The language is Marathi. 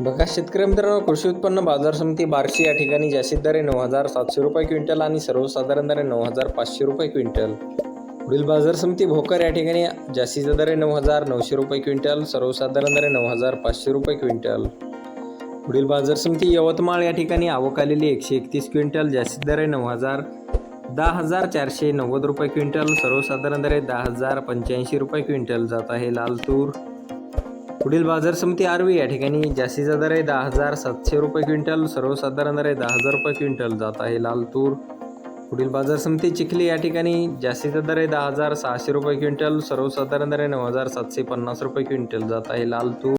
बघा शेतकरी मित्रांनो कृषी उत्पन्न बाजार समिती बार्शी या ठिकाणी जास्तीत दरे नऊ हजार सातशे रुपये क्विंटल आणि सर्वसाधारण दरे नऊ हजार पाचशे रुपये क्विंटल. पुढील बाजार समिती भोकर या ठिकाणी जास्तीचा दरे नऊ हजार नऊशे रुपये क्विंटल सर्वसाधारण दरे नऊ हजार पाचशे रुपये क्विंटल. पुढील बाजार समिती यवतमाळ या ठिकाणी आवक आलेली एकशे एकतीस क्विंटल जास्तीत दरे नऊ हजार दहा हजार चारशे नव्वद रुपये क्विंटल सर्वसाधारण दरे दहा हजार पंच्याऐंशी रुपये क्विंटल. जात आहे लाल तूर. पुढील बाजार समिती आरवी या ठिकाणी जास्तीचा दर आहे दहा हजार सातशे रुपये क्विंटल सर्वसाधारण दर आहे दहा हजार रुपये क्विंटल. जात आहे लाल तूर. पुढील बाजार समिती चिखली या ठिकाणी जास्तीचा दर आहे दहा हजार सहाशे रुपये क्विंटल सर्वसाधारण दर आहे नऊ हजार सातशे पन्नास रुपये क्विंटल. जात आहे लाल तूर.